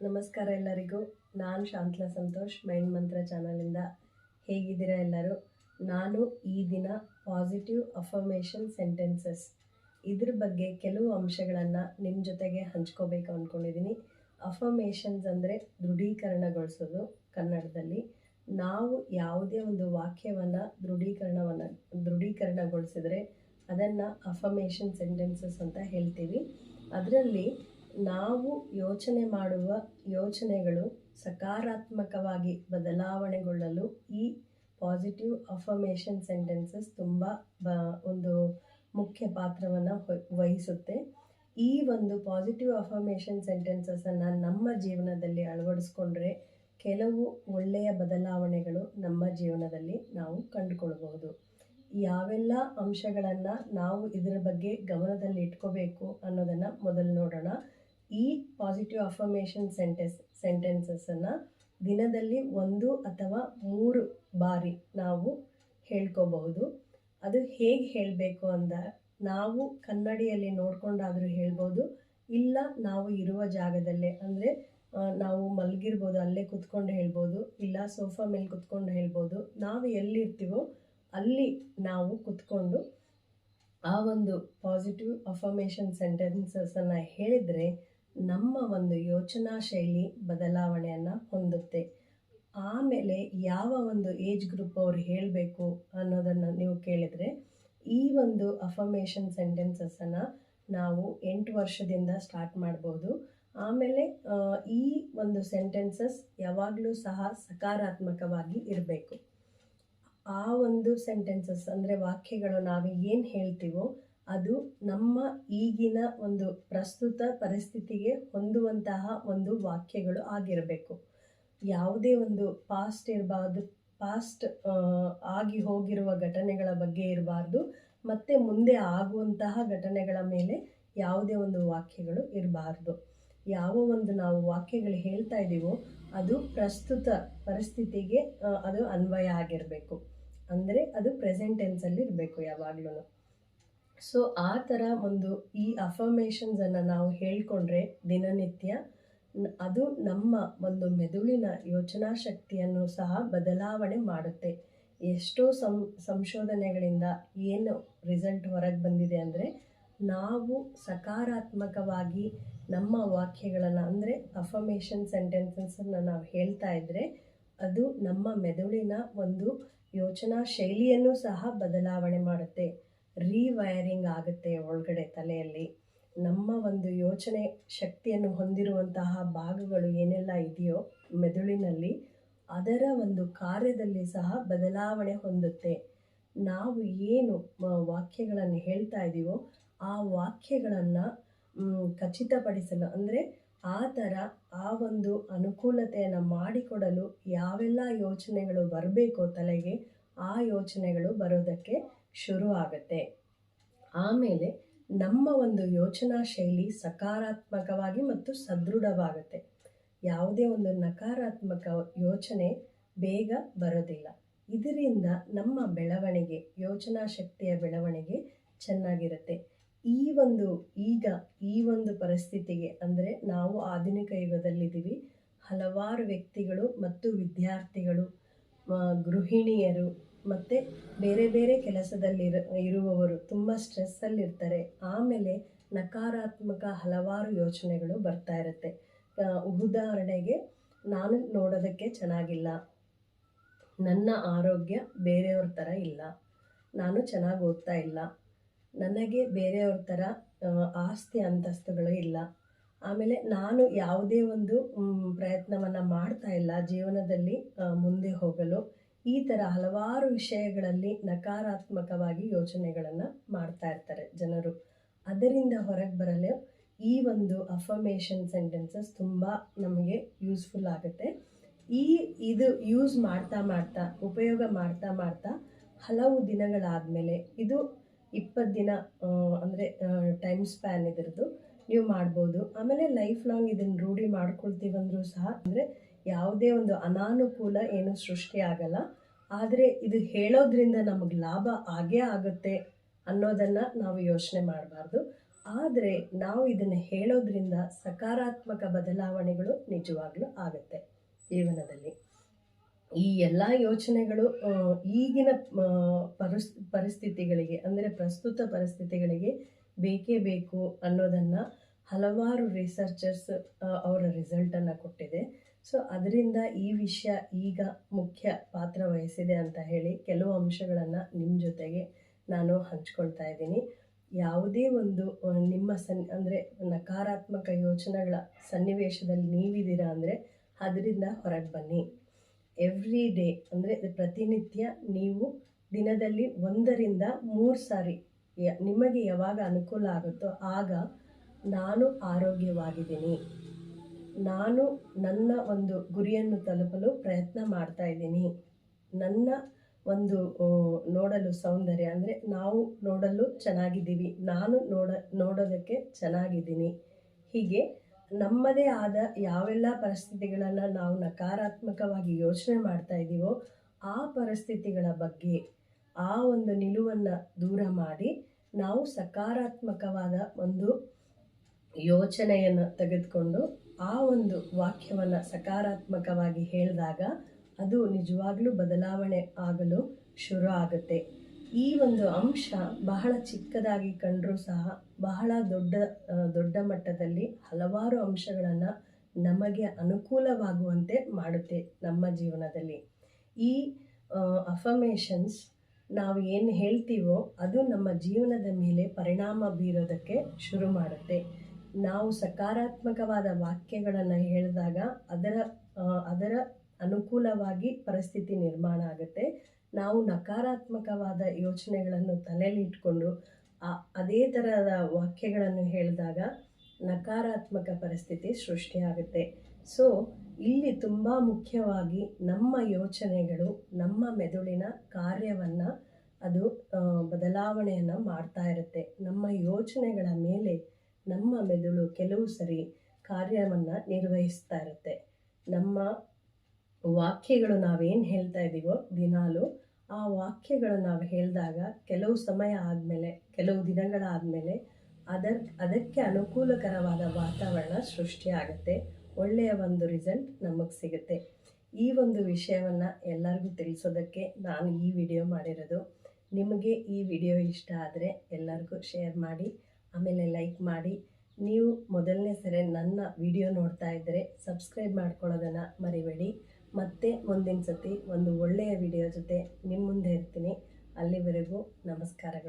ನಮಸ್ಕಾರ ಎಲ್ಲರಿಗೂ. ನಾನು ಶಾಂತಲಾ ಸಂತೋಷ್ ಮೈಂಡ್ ಮಂತ್ರ ಚಾನಲಿಂದ ಹೇಗಿದ್ದೀರಾ ಎಲ್ಲರೂ? ನಾನು ಈ ದಿನ ಪಾಸಿಟಿವ್ ಅಫರ್ಮೇಷನ್ ಸೆಂಟೆನ್ಸಸ್ ಇದ್ರ ಬಗ್ಗೆ ಕೆಲವು ಅಂಶಗಳನ್ನು ನಿಮ್ಮ ಜೊತೆಗೆ ಹಂಚ್ಕೋಬೇಕು ಅಂದ್ಕೊಂಡಿದ್ದೀನಿ ಅಫರ್ಮೇಷನ್ಸ್ ಅಂದರೆ ದೃಢೀಕರಣಗೊಳಿಸೋದು ಕನ್ನಡದಲ್ಲಿ. ನಾವು ಯಾವುದೇ ಒಂದು ವಾಕ್ಯವನ್ನು ದೃಢೀಕರಣವನ್ನು, ದೃಢೀಕರಣಗೊಳಿಸಿದರೆ ಅದನ್ನು ಅಫರ್ಮೇಷನ್ ಸೆಂಟೆನ್ಸಸ್ ಅಂತ ಹೇಳ್ತೀವಿ. ಅದರಲ್ಲಿ ನಾವು ಯೋಚನೆ ಮಾಡುವ ಯೋಚನೆಗಳು ಸಕಾರಾತ್ಮಕವಾಗಿ ಬದಲಾವಣೆಗೊಳ್ಳಲು ಈ ಪಾಸಿಟಿವ್ ಅಫರ್ಮೇಷನ್ ಸೆಂಟೆನ್ಸಸ್ ತುಂಬ ಬ, ಒಂದು ಮುಖ್ಯ ಪಾತ್ರವನ್ನು ವಹಿಸುತ್ತೆ. ಈ ಒಂದು ಪಾಸಿಟಿವ್ ಅಫರ್ಮೇಷನ್ ಸೆಂಟೆನ್ಸಸನ್ನು ನಮ್ಮ ಜೀವನದಲ್ಲಿ ಅಳವಡಿಸ್ಕೊಂಡ್ರೆ ಕೆಲವು ಒಳ್ಳೆಯ ಬದಲಾವಣೆಗಳು ನಮ್ಮ ಜೀವನದಲ್ಲಿ ನಾವು ಕಂಡುಕೊಳ್ಬಹುದು. ಯಾವೆಲ್ಲ ಅಂಶಗಳನ್ನು ನಾವು ಇದರ ಬಗ್ಗೆ ಗಮನದಲ್ಲಿ ಇಟ್ಕೋಬೇಕು ಅನ್ನೋದನ್ನು ಮೊದಲು ನೋಡೋಣ. ಈ ಪಾಸಿಟಿವ್ ಅಫರ್ಮೇಷನ್ ಸೆಂಟೆನ್ಸ್ ಸೆಂಟೆನ್ಸಸನ್ನು ದಿನದಲ್ಲಿ ಒಂದು ಅಥವಾ ಮೂರು ಬಾರಿ ನಾವು ಹೇಳ್ಕೋಬಹುದು. ಅದು ಹೇಗೆ ಹೇಳಬೇಕು ಅಂದ ನಾವು ಕನ್ನಡಿಯಲ್ಲಿ ನೋಡ್ಕೊಂಡಾದರೂ ಹೇಳ್ಬೋದು, ಇಲ್ಲ ನಾವು ಇರುವ ಜಾಗದಲ್ಲೇ, ಅಂದರೆ ನಾವು ಮಲಗಿರ್ಬೋದು, ಅಲ್ಲೇ ಕುತ್ಕೊಂಡು ಹೇಳ್ಬೋದು, ಇಲ್ಲ ಸೋಫಾ ಮೇಲೆ ಕುತ್ಕೊಂಡು ಹೇಳ್ಬೋದು, ನಾವು ಎಲ್ಲಿರ್ತೀವೋ ಅಲ್ಲಿ ನಾವು ಕುತ್ಕೊಂಡು ಆ ಒಂದು ಪಾಸಿಟಿವ್ ಅಫರ್ಮೇಷನ್ ಸೆಂಟೆನ್ಸಸನ್ನು ಹೇಳಿದರೆ ನಮ್ಮ ಒಂದು ಯೋಚನಾ ಶೈಲಿ ಬದಲಾವಣೆಯನ್ನು ಹೊಂದುತ್ತೆ. ಆಮೇಲೆ ಯಾವ ಒಂದು ಏಜ್ ಗ್ರೂಪ್ ಅವ್ರು ಹೇಳಬೇಕು ಅನ್ನೋದನ್ನು ನೀವು ಕೇಳಿದರೆ, ಈ ಒಂದು ಅಫರ್ಮೇಷನ್ ಸೆಂಟೆನ್ಸಸ್ಸನ್ನು ನಾವು ಎಂಟು ವರ್ಷದಿಂದ ಸ್ಟಾರ್ಟ್ ಮಾಡ್ಬೋದು. ಆಮೇಲೆ ಈ ಒಂದು ಸೆಂಟೆನ್ಸಸ್ ಯಾವಾಗಲೂ ಸಹ ಸಕಾರಾತ್ಮಕವಾಗಿ ಇರಬೇಕು. ಆ ಒಂದು ಸೆಂಟೆನ್ಸಸ್ ಅಂದರೆ ವಾಕ್ಯಗಳು ನಾವು ಏನು ಹೇಳ್ತೀವೋ ಅದು ನಮ್ಮ ಈಗಿನ ಒಂದು ಪ್ರಸ್ತುತ ಪರಿಸ್ಥಿತಿಗೆ ಹೊಂದುವಂತಹ ಒಂದು ವಾಕ್ಯಗಳು ಆಗಿರಬೇಕು. ಯಾವುದೇ ಒಂದು ಪಾಸ್ಟ್ ಇರಬಾರ್ದು ಪಾಸ್ಟ್ ಆಗಿ ಹೋಗಿರುವ ಘಟನೆಗಳ ಬಗ್ಗೆ ಇರಬಾರ್ದು, ಮತ್ತು ಮುಂದೆ ಆಗುವಂತಹ ಘಟನೆಗಳ ಮೇಲೆ ಯಾವುದೇ ಒಂದು ವಾಕ್ಯಗಳು ಇರಬಾರ್ದು. ಯಾವ ಒಂದು ನಾವು ವಾಕ್ಯಗಳು ಹೇಳ್ತಾ ಇದ್ದೀವೋ ಅದು ಪ್ರಸ್ತುತ ಪರಿಸ್ಥಿತಿಗೆ ಅದು ಅನ್ವಯ ಆಗಿರಬೇಕು. ಅಂದರೆ ಅದು ಪ್ರೆಸೆಂಟ್ ಟೆನ್ಸಲ್ಲಿ ಇರಬೇಕು ಯಾವಾಗಲೂ ಸೊ ಆ ಥರ ಒಂದು ಈ ಅಫರ್ಮೇಷನ್ಸನ್ನು ನಾವು ಹೇಳಿಕೊಂಡ್ರೆ ದಿನನಿತ್ಯ ಅದು ನಮ್ಮ ಒಂದು ಮೆದುಳಿನ ಯೋಚನಾ ಶಕ್ತಿಯನ್ನು ಸಹ ಬದಲಾವಣೆ ಮಾಡುತ್ತೆ. ಎಷ್ಟೋ ಸಂ ಸಂಶೋಧನೆಗಳಿಂದ ಏನು ರಿಸಲ್ಟ್ ಹೊರಗೆ ಬಂದಿದೆ ಅಂದರೆ ನಾವು ಸಕಾರಾತ್ಮಕವಾಗಿ ನಮ್ಮ ವಾಕ್ಯಗಳನ್ನು ಅಂದರೆ ಅಫರ್ಮೇಷನ್ ಸೆಂಟೆನ್ಸಸ್ಸನ್ನು ನಾವು ಹೇಳ್ತಾ ಇದ್ದರೆ ಅದು ನಮ್ಮ ಮೆದುಳಿನ ಒಂದು ಯೋಚನಾ ಶೈಲಿಯನ್ನು ಸಹ ಬದಲಾವಣೆ ಮಾಡುತ್ತೆ. ರೀವೈರಿಂಗ್ ಆಗುತ್ತೆ ಒಳಗಡೆ ತಲೆಯಲ್ಲಿ. ನಮ್ಮ ಒಂದು ಯೋಚನೆ ಶಕ್ತಿಯನ್ನು ಹೊಂದಿರುವಂತಹ ಭಾಗಗಳು ಏನೆಲ್ಲ ಇದೆಯೋ ಮೆದುಳಿನಲ್ಲಿ ಅದರ ಒಂದು ಕಾರ್ಯದಲ್ಲಿ ಸಹ ಬದಲಾವಣೆ ಹೊಂದುತ್ತೆ. ನಾವು ಏನು ವಾಕ್ಯಗಳನ್ನು ಹೇಳ್ತಾ ಇದ್ದೀವೋ ಆ ವಾಕ್ಯಗಳನ್ನು ಖಚಿತಪಡಿಸಲು ಅಂದರೆ ಆ ಥರ ಆ ಒಂದು ಅನುಕೂಲತೆಯನ್ನು ಮಾಡಿಕೊಡಲು ಯಾವೆಲ್ಲ ಯೋಚನೆಗಳು ಬರಬೇಕೋ ತಲೆಗೆ ಆ ಯೋಚನೆಗಳು ಬರೋದಕ್ಕೆ ಶುರು ಆಗುತ್ತೆ ಆಮೇಲೆ ನಮ್ಮ ಒಂದು ಯೋಚನಾ ಶೈಲಿ ಸಕಾರಾತ್ಮಕವಾಗಿ ಮತ್ತು ಸದೃಢವಾಗುತ್ತೆ. ಯಾವುದೇ ಒಂದು ನಕಾರಾತ್ಮಕ ಯೋಚನೆ ಬೇಗ ಬರೋದಿಲ್ಲ. ಇದರಿಂದ ನಮ್ಮ ಬೆಳವಣಿಗೆ, ಯೋಚನಾ ಶಕ್ತಿಯ ಬೆಳವಣಿಗೆ ಚೆನ್ನಾಗಿರುತ್ತೆ. ಈ ಒಂದು ಈಗ, ಈ ಒಂದು ಪರಿಸ್ಥಿತಿಗೆ ಅಂದರೆ ನಾವು ಆಧುನಿಕ ಯುಗದಲ್ಲಿದ್ದೀವಿ. ಹಲವಾರು ವ್ಯಕ್ತಿಗಳು ಮತ್ತು ವಿದ್ಯಾರ್ಥಿಗಳು ಗೃಹಿಣಿಯರು ಮತ್ತು ಬೇರೆ ಬೇರೆ ಕೆಲಸದಲ್ಲಿರ, ಇರುವವರು ತುಂಬ ಸ್ಟ್ರೆಸ್ಸಲ್ಲಿರ್ತಾರೆ. ಆಮೇಲೆ ನಕಾರಾತ್ಮಕ ಹಲವಾರು ಯೋಚನೆಗಳು ಬರ್ತಾ ಇರುತ್ತೆ. ಉದಾಹರಣೆಗೆ ನಾನು ನೋಡೋದಕ್ಕೆ ಚೆನ್ನಾಗಿಲ್ಲ. ನನ್ನ ಆರೋಗ್ಯ ಬೇರೆಯವ್ರ ಥರ ಇಲ್ಲ. ನಾನು ಚೆನ್ನಾಗಿ ಓದ್ತಾ ಇಲ್ಲ. ನನಗೆ ಬೇರೆಯವ್ರ ಥರ ಆಸ್ತಿ ಅಂತಸ್ತುಗಳು ಇಲ್ಲ. ಆಮೇಲೆ ನಾನು ಯಾವುದೇ ಒಂದು ಪ್ರಯತ್ನವನ್ನು ಮಾಡ್ತಾ ಇಲ್ಲ. ಜೀವನದಲ್ಲಿ ಮುಂದೆ ಹೋಗಲು. ಈ ಥರ ಹಲವಾರು ವಿಷಯಗಳಲ್ಲಿ ನಕಾರಾತ್ಮಕವಾಗಿ ಯೋಚನೆಗಳನ್ನು ಮಾಡ್ತಾ ಇರ್ತಾರೆ ಜನರು. ಅದರಿಂದ ಹೊರಗೆ ಬರಲು ಈ ಒಂದು ಅಫರ್ಮೇಷನ್ ಸೆಂಟೆನ್ಸಸ್ ತುಂಬ ನಮಗೆ ಯೂಸ್ಫುಲ್ ಆಗುತ್ತೆ. ಈ ಇದು ಯೂಸ್ ಮಾಡ್ತಾ ಮಾಡ್ತಾ, ಉಪಯೋಗ ಮಾಡ್ತಾ ಮಾಡ್ತಾ ಹಲವು ದಿನಗಳಾದಮೇಲೆ, ಇದು ಇಪ್ಪತ್ತು ದಿನ ಅಂದರೆ ಟೈಮ್ ಸ್ಪ್ಯಾನ್ ಇದರದ್ದು ನೀವು ಮಾಡ್ಬೋದು. ಆಮೇಲೆ ಲೈಫ್ ಲಾಂಗ್ ಇದನ್ನು ರೂಢಿ ಮಾಡ್ಕೊಳ್ತೀವಂದ್ರೂ ಸಹ, ಅಂದರೆ ಯಾವುದೇ ಒಂದು ಅನಾನುಕೂಲ ಏನು ಸೃಷ್ಟಿ ಆಗಲ್ಲ. ಆದರೆ ಇದು ಹೇಳೋದ್ರಿಂದ ನಮಗೆ ಲಾಭ ಆಗೇ ಆಗುತ್ತೆ ಅನ್ನೋದನ್ನು ನಾವು ಯೋಚನೆ ಮಾಡಬಾರ್ದು. ಆದರೆ ನಾವು ಇದನ್ನು ಹೇಳೋದ್ರಿಂದ ಸಕಾರಾತ್ಮಕ ಬದಲಾವಣೆಗಳು ನಿಜವಾಗ್ಲೂ ಆಗುತ್ತೆ ಜೀವನದಲ್ಲಿ. ಈ ಎಲ್ಲ ಯೋಚನೆಗಳು ಈಗಿನ ಪರಿಸ್, ಪರಿಸ್ಥಿತಿಗಳಿಗೆ, ಅಂದರೆ ಪ್ರಸ್ತುತ ಪರಿಸ್ಥಿತಿಗಳಿಗೆ ಬೇಕೇ ಬೇಕು ಅನ್ನೋದನ್ನು ಹಲವಾರು ರಿಸರ್ಚರ್ಸ್ ಅವರ ರಿಸಲ್ಟನ್ನು ಕೊಟ್ಟಿದೆ. ಸೊ ಅದರಿಂದ ಈ ವಿಷಯ ಈಗ ಮುಖ್ಯ ಪಾತ್ರ ವಹಿಸಿದೆ ಅಂತ ಹೇಳಿ ಕೆಲವು ಅಂಶಗಳನ್ನು ನಿಮ್ಮ ಜೊತೆಗೆ ನಾನು ಹಂಚ್ಕೊಳ್ತಾ ಇದ್ದೀನಿ. ಯಾವುದೇ ಒಂದು ನಿಮ್ಮ ಸನ್, ಅಂದರೆ ನಕಾರಾತ್ಮಕ ಯೋಚನೆಗಳ ಸನ್ನಿವೇಶದಲ್ಲಿ ನೀವಿದ್ದೀರಾ ಅಂದರೆ ಅದರಿಂದ ಹೊರಗೆ ಬನ್ನಿ. ಎವ್ರಿ ಡೇ, ಅಂದರೆ ಪ್ರತಿನಿತ್ಯ ನೀವು ದಿನದಲ್ಲಿ ಒಂದರಿಂದ ಮೂರು ಸಾರಿ ನಿಮಗೆ ಯಾವಾಗ ಅನುಕೂಲ ಆಗುತ್ತೋ ಆಗ ನಾನು ಆರೋಗ್ಯವಾಗಿದ್ದೀನಿ. ನಾನು ನನ್ನ ಒಂದು ಗುರಿಯನ್ನು ತಲುಪಲು ಪ್ರಯತ್ನ ಮಾಡ್ತಾ ಇದ್ದೀನಿ. ನನ್ನ ಒಂದು ನೋಡಲು ಸೌಂದರ್ಯ ಅಂದರೆ ನಾವು ನೋಡಲು ಚೆನ್ನಾಗಿದ್ದೀವಿ. ನಾನು ನೋಡ, ನೋಡೋದಕ್ಕೆ ಚೆನ್ನಾಗಿದ್ದೀನಿ. ಹೀಗೆ ನಮ್ಮದೇ ಆದ ಯಾವೆಲ್ಲ ಪರಿಸ್ಥಿತಿಗಳನ್ನು ನಾವು ನಕಾರಾತ್ಮಕವಾಗಿ ಯೋಚನೆ ಮಾಡ್ತಾ ಇದ್ದೀವೋ ಆ ಪರಿಸ್ಥಿತಿಗಳ ಬಗ್ಗೆ, ಆ ಒಂದು ನಿಲುವನ್ನು ದೂರ ಮಾಡಿ ನಾವು ಸಕಾರಾತ್ಮಕವಾದ ಒಂದು ಯೋಚನೆಯನ್ನು ತೆಗೆದುಕೊಂಡು ಆ ಒಂದು ವಾಕ್ಯವನ್ನು ಸಕಾರಾತ್ಮಕವಾಗಿ ಹೇಳಿದಾಗ ಅದು ನಿಜವಾಗ್ಲೂ ಬದಲಾವಣೆ ಆಗಲು ಶುರು ಆಗುತ್ತೆ. ಈ ಒಂದು ಅಂಶ ಬಹಳ ಚಿಕ್ಕದಾಗಿ ಕಂಡರೂ ಸಹ ಬಹಳ ದೊಡ್ಡ ದೊಡ್ಡ ಮಟ್ಟದಲ್ಲಿ ಹಲವಾರು ಅಂಶಗಳನ್ನು ನಮಗೆ ಅನುಕೂಲವಾಗುವಂತೆ ಮಾಡುತ್ತೆ ನಮ್ಮ ಜೀವನದಲ್ಲಿ. ಈ ಅಫಮೇಷನ್ಸ್ ನಾವು ಏನು ಹೇಳ್ತೀವೋ ಅದು ನಮ್ಮ ಜೀವನದ ಮೇಲೆ ಪರಿಣಾಮ ಬೀರೋದಕ್ಕೆ ಶುರು ಮಾಡುತ್ತೆ. ನಾವು ಸಕಾರಾತ್ಮಕವಾದ ವಾಕ್ಯಗಳನ್ನು ಹೇಳಿದಾಗ ಅದರ ಅದರ ಅನುಕೂಲವಾಗಿ ಪರಿಸ್ಥಿತಿ ನಿರ್ಮಾಣ ಆಗುತ್ತೆ. ನಾವು ನಕಾರಾತ್ಮಕವಾದ ಯೋಚನೆಗಳನ್ನು ತಲೆಯಲ್ಲಿ ಇಟ್ಕೊಂಡು ಅದೇ ಥರದ ವಾಕ್ಯಗಳನ್ನು ಹೇಳಿದಾಗ ನಕಾರಾತ್ಮಕ ಪರಿಸ್ಥಿತಿ ಸೃಷ್ಟಿಯಾಗುತ್ತೆ ಸೊ, ಇಲ್ಲಿ ತುಂಬ ಮುಖ್ಯವಾಗಿ ನಮ್ಮ ಯೋಚನೆಗಳು, ನಮ್ಮ ಮೆದುಳಿನ ಕಾರ್ಯವನ್ನು ಅದು ಬದಲಾವಣೆಯನ್ನು ಮಾಡ್ತಾ ಇರುತ್ತೆ. ನಮ್ಮ ಯೋಚನೆಗಳ ಮೇಲೆ ನಮ್ಮ ಮೆದುಳು ಕೆಲವು ಸರಿ ಕಾರ್ಯವನ್ನು ನಿರ್ವಹಿಸ್ತಾ ಇರುತ್ತೆ. ನಮ್ಮ ವಾಕ್ಯಗಳು ನಾವೇನು ಹೇಳ್ತಾ ಇದ್ದೀವೋ ದಿನಾಲು ಆ ವಾಕ್ಯಗಳು ನಾವು ಹೇಳಿದಾಗ ಕೆಲವು ಸಮಯ ಆದಮೇಲೆ, ಕೆಲವು ದಿನಗಳಾದಮೇಲೆ ಅದರ, ಅದಕ್ಕೆ ಅನುಕೂಲಕರವಾದ ವಾತಾವರಣ ಸೃಷ್ಟಿಯಾಗುತ್ತೆ ಒಳ್ಳೆಯ ಒಂದು ರಿಸಲ್ಟ್ ನಮಗೆ ಸಿಗುತ್ತೆ. ಈ ಒಂದು ವಿಷಯವನ್ನು ಎಲ್ಲರಿಗೂ ತಿಳಿಸೋದಕ್ಕೆ ನಾನು ಈ ವಿಡಿಯೋ ಮಾಡಿರೋದು. ನಿಮಗೆ ಈ ವಿಡಿಯೋ ಇಷ್ಟ ಆದರೆ ಎಲ್ಲರಿಗೂ ಶೇರ್ ಮಾಡಿ. ಆಮೇಲೆ ಲೈಕ್ ಮಾಡಿ. ನೀವು ಮೊದಲನೇ ಸರಿ ನನ್ನ ವಿಡಿಯೋ ನೋಡ್ತಾ ಇದ್ದರೆ ಸಬ್ಸ್ಕ್ರೈಬ್ ಮಾಡ್ಕೊಳ್ಳೋದನ್ನು ಮರಿಬೇಡಿ. ಮತ್ತೆ ಮುಂದಿನ ಸತಿ ಒಂದು ಒಳ್ಳೆಯ ವಿಡಿಯೋ ಜೊತೆ ನಿಮ್ಮ ಮುಂದೆ ಇರ್ತೀನಿ. ಅಲ್ಲಿವರೆಗೂ ನಮಸ್ಕಾರಗಳು.